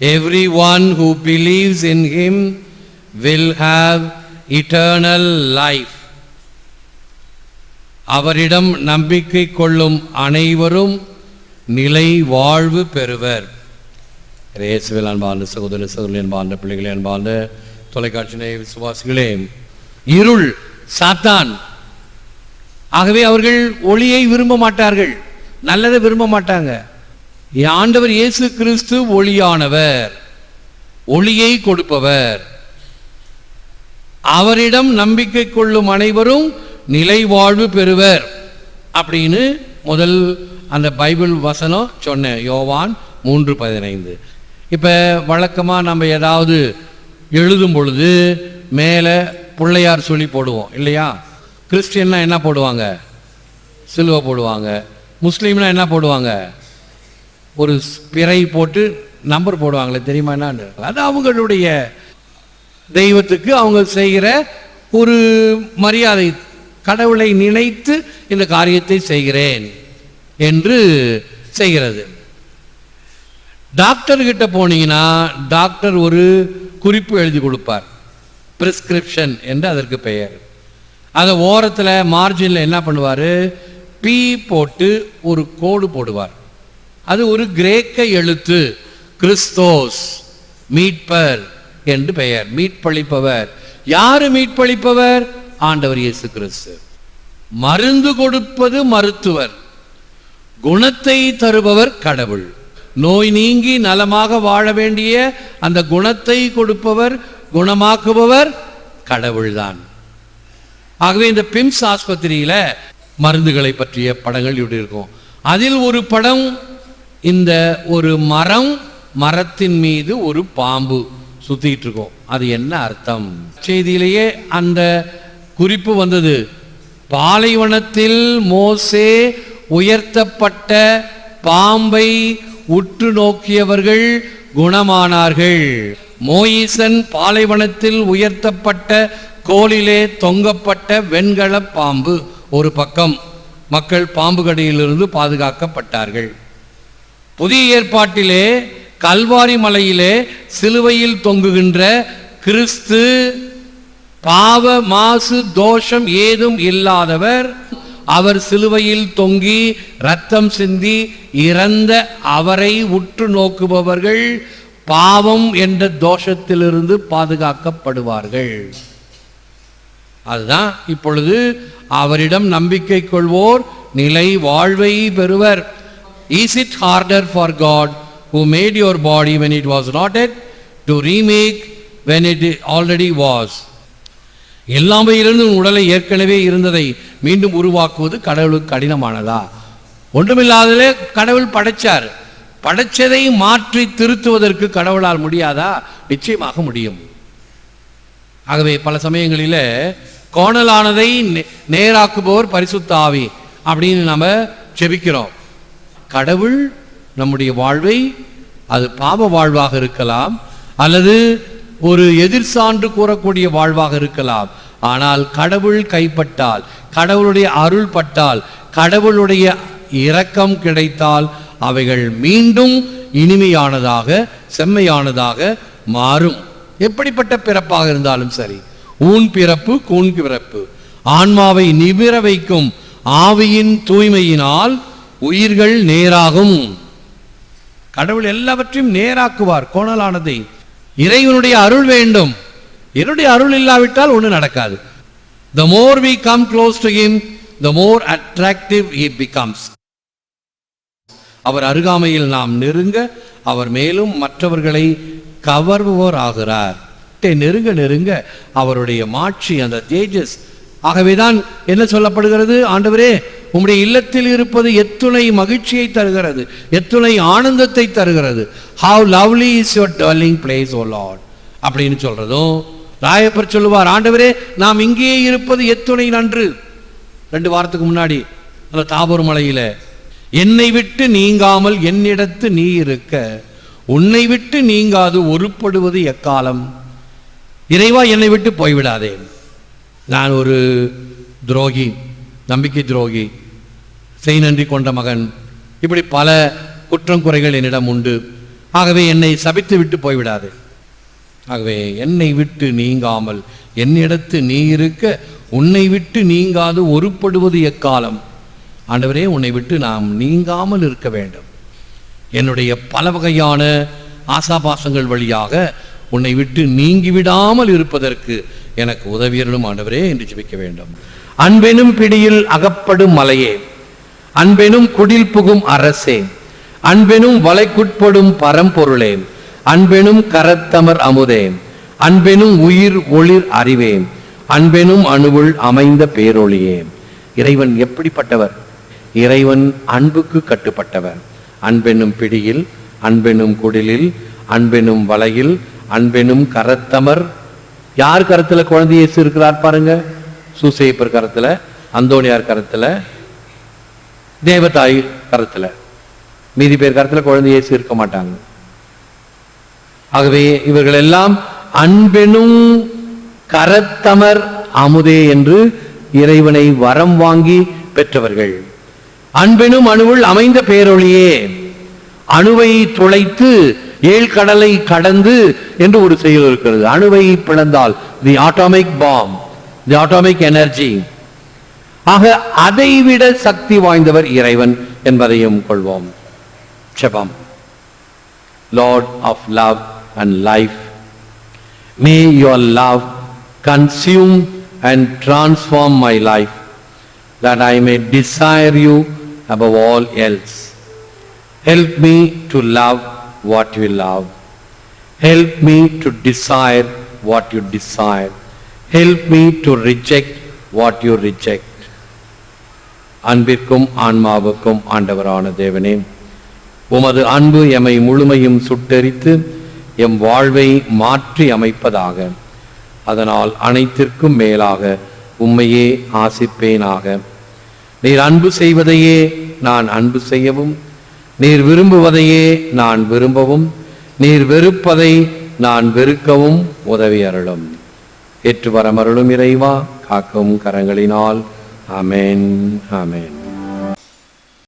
Everyone who believes in him will have eternal life. அவரிடம் நம்பிக்கை கொள்ளும் அனைவரும் நிலை வாழ்வு பெறுவர். இயேசுவில் அன்பார்ந்த சகோதர சகோதரி அன்பார்ந்த பிள்ளைகளே அன்பார்ந்த தொலைக்காட்சி விசுவாசிகளே இருள் சாத்தான். ஆகவே அவர்கள் ஒளியை விரும்ப மாட்டார்கள். நல்லதை விரும்ப மாட்டாங்க. ஆண்டவர் இயேசு கிறிஸ்து ஒளியானவர் ஒளியை கொடுப்பவர். அவரிடம் நம்பிக்கை கொள்ளும் அனைவரும் நிலை வாழ்வு பெறுவர் அப்படின்னு முதல் அந்த பைபிள் வசனம் சொன்னேன் யோவான் மூன்று பதினைந்து. இப்போ வழக்கமாக நம்ம ஏதாவது எழுதும் பொழுது மேலே பிள்ளையார் சொல்லி போடுவோம் இல்லையா? கிறிஸ்டின்னா என்ன போடுவாங்க? சிலுவை போடுவாங்க. முஸ்லீம்னா என்ன போடுவாங்க? ஒரு பிறை போட்டு நம்பர் போடுவாங்களே தெரியுமா என்னன்னு? அது அவங்களுடைய தெய்வத்துக்கு அவங்க செய்கிற ஒரு மரியாதை கடவுளை நினைத்து இந்த காரியத்தை செய்கிறேன் என்று செய்கிறது. டாக்டர் கிட்ட போனீங்கன்னா டாக்டர் ஒரு குறிப்பு எழுதி கொடுப்பார். பிரிஸ்கிரிப்ஷன் என்று அதற்கு பெயர். அதை ஓரத்தில் மார்ஜினில் என்ன பண்ணுவார்? பி போட்டு ஒரு கோடு போடுவார். அது ஒரு கிரேக்க எழுத்து. கிறிஸ்தோஸ் மீட்பர் என்று பெயர். மீட்பளிப்பவர். யாரு மீட்பளிப்பவர்? ஆண்டவர் இயேசு கிறிஸ்து. மருந்து கொடுப்பது மருத்துவர். குணத்தை தருபவர் கடவுள். நோய் நீங்கி நலமாக வாழ வேண்டிய அந்த குணத்தை கொடுப்பவர் குணமாக்குபவர் கடவுள்தான். ஆகவே இந்த பிம்ஸ் ஆஸ்பத்திரியில மருந்துகளை பற்றிய படங்கள் இப்படி இருக்கும். அதில் ஒரு படம் இந்த ஒரு மரம் மரத்தின் மீது ஒரு பாம்பு சுத்திட்டு இருக்கோம் அது என்ன அர்த்தம்? செய்தியிலேயே அந்த குறிப்பு வந்தது. பாலைவனத்தில் மோசே உயர்த்தப்பட்ட பாம்பை உற்று நோக்கியவர்கள் குணமானார்கள். மோயிசன் பாலைவனத்தில் உயர்த்தப்பட்ட கோலிலே தொங்கப்பட்ட வெண்கல பாம்பு ஒரு பக்கம். மக்கள் பாம்பு கடியிலிருந்து பாதுகாக்கப்பட்டார்கள். புதிய ஏற்பாட்டிலே கல்வாரி மலையிலே சிலுவையில் தொங்குகின்ற கிறிஸ்து பாவ மாசு தோஷம் ஏதும் இல்லாதவர் அவர் சிலுவையில் தொங்கி ரத்தம் சிந்தி இறந்த அவரை உற்று நோக்குபவர்கள் பாவம் என்ற தோஷத்திலிருந்து பாதுகாக்கப்படுவார்கள். அதுதான் இப்பொழுது அவரிடம் நம்பிக்கை கொள்வோர் நிலை வாழ்வை பெறுவர். Is it harder for God who made your body when it was not yet to remake when it already was? எல்லாமே இருந்து உடலை ஏற்கனவே இருந்ததை மீண்டும் உருவாக்குவது கடவுளுக்கு கடினமானதா? ஒன்றுமில்லாதலே கடவுள் படைச்சார். படைச்சதை மாற்றி திருத்துவதற்கு கடவுளால் முடியாதா? நிச்சயமாக முடியும். ஆகவே பல சமயங்களில் கோணலானதை நே- நேராக்குபவர் பரிசுத்தாவி அப்படின்னு நம்ம ஜெபிக்கிறோம். கடவுள் நம்முடைய வாழ்வை அது பாவ வாழ்வாக இருக்கலாம் அல்லது ஒரு எதிர் சான்று கூறக்கூடிய வாழ்வாக இருக்கலாம். ஆனால் கடவுள் கைப்பட்டால் கடவுளுடைய அருள் பட்டால் கடவுளுடைய இரக்கம் கிடைத்தால் அவைகள் மீண்டும் இனிமையானதாக செம்மையானதாக மாறும். எப்படிப்பட்ட பிறப்பாக இருந்தாலும் சரி ஊன் பிறப்பு கூன் பிறப்பு. ஆன்மாவை நிமிர வைக்கும் ஆவியின் தூய்மையினால் உயிர்கள் நேராகும். கடவுள் எல்லாவற்றையும் நேராக்குவார் கோணலானதை. இறைவனுடைய அருள் வேண்டும். என்னுடைய அருள் இல்லாவிட்டால் ஒன்றும் நடக்காது. The more we come close to him the more attractive he becomes அவர் அருகாமையில் நாம் நெருங்க அவர் மேலும் மற்றவர்களை கவர்வோர் ஆகிறார் நெருங்க நெருங்க. அவருடைய மாட்சி அந்த தேஜஸ். ஆகவேதான் என்ன சொல்லப்படுகிறது? ஆண்டவரே உம்முடைய இல்லத்தில் இருப்பது எத்துணை மகிழ்ச்சியை தருகிறது எத்துணை ஆனந்தத்தை தருகிறது. How lovely is your darling place oh lord அப்படின்னு சொல்கிறதும் ராயப்பர் சொல்லுவார் ஆண்டவரே நாம் இங்கேயே இருப்பது எத்துணை நன்று. ரெண்டு வாரத்துக்கு முன்னாடி அந்த தாபூர் மலையில் என்னை விட்டு நீங்காமல் என்னிடத்து நீ இருக்க உன்னை விட்டு நீங்காது ஒருப்படுவது எக்காலம்? இறைவா என்னை விட்டு போய்விடாதே. நான் ஒரு துரோகி. நம்பிக்கை துரோகி செய் நன்றி கொண்ட மகன். இப்படி பல குற்றம் குறைகள் என்னிடம் உண்டு. ஆகவே என்னை சபித்து விட்டு போய்விடாது. ஆகவே என்னை விட்டு நீங்காமல் என்னிடத்து நீ இருக்க உன்னை விட்டு நீங்காது ஒருப்படுவது எக்காலம்? ஆண்டவரே உன்னை விட்டு நாம் நீங்காமல் இருக்க வேண்டும். என்னுடைய பல வகையான ஆசாபாசங்கள் வழியாக உன்னை விட்டு நீங்கி விடாமல் இருப்பதற்கு எனக்கு உதவியர்களும் ஆண்டவரே என்று ஜெபிக்க வேண்டும். அன்பெனும் பிடியில் அகப்படும் மலையே அன்பெனும் குடில் புகும் அரசே அன்பெனும் வலைக்குட்படும் பரம்பொருளே அன்பெனும் கரத்தமர் அமுதே அன்பெனும் உயிர் ஒளிர் அறிவே அன்பெனும் அணுவுள் அமைந்த பேரொழியே இறைவன் எப்படிப்பட்டவர்? இறைவன் அன்புக்கு கட்டுப்பட்டவர். அன்பெனும் பிடியில் அன்பெனும் குடிலில் அன்பெனும் வலையில் அன்பெனும் கரத்தமர். யார் கரத்துல குழந்தை இயேசு இருக்கிறார் பாருங்க? சூசையப்பர் கரத்துல அந்தோனியார் கரத்துல தேவதாய் கரத்துல. மீதி பேர் கரத்துல குழந்தை இயேசு இருக்க மாட்டாங்க. ஆகவே இவர்கள் எல்லாம் அன்பெனும் கரத்தமர் அமுதே என்று இறைவனை வரம் வாங்கி பெற்றவர்கள். அன்பெனும் அணுவுள் அமைந்த பேரொழியே. அணுவை துளைத்து ஏழு கடலை கடந்து என்று ஒரு செயல் இருக்கிறது அணுவை பிளந்தால் the atomic bomb the atomic energy ஆக அதைவிட சக்தி வாய்ந்தவர் இறைவன் என்பதையும் கொள்வோம் செபம் lord of love and life may your love consume and transform my life that I may desire you above all else. Help me to love what you love. Help me to desire what you desire. Help me to reject what you reject. அன்பிற்கும் ஆன்மாவுக்கும் ஆண்டவரான தேவனே உமது அன்பு எமை முழுமையும் சுட்டெரித்து M வாழ்வை மாற்றி அமைப்பதாக அதனால் அனைத்திற்கும் மேலாக உம்மையே ஆசிப்பேனாக நீர் அன்பு செய்வதையே நான் அன்பு செய்யவும் நீர் விரும்புவதையே நான் விரும்பவும் நீர் வெறுப்பதை நான் வெறுக்கவும் உதவி அருளும். ஏற்று வரமருளும் இறைவா காக்கும் கரங்களினால். அமேன் அமேன்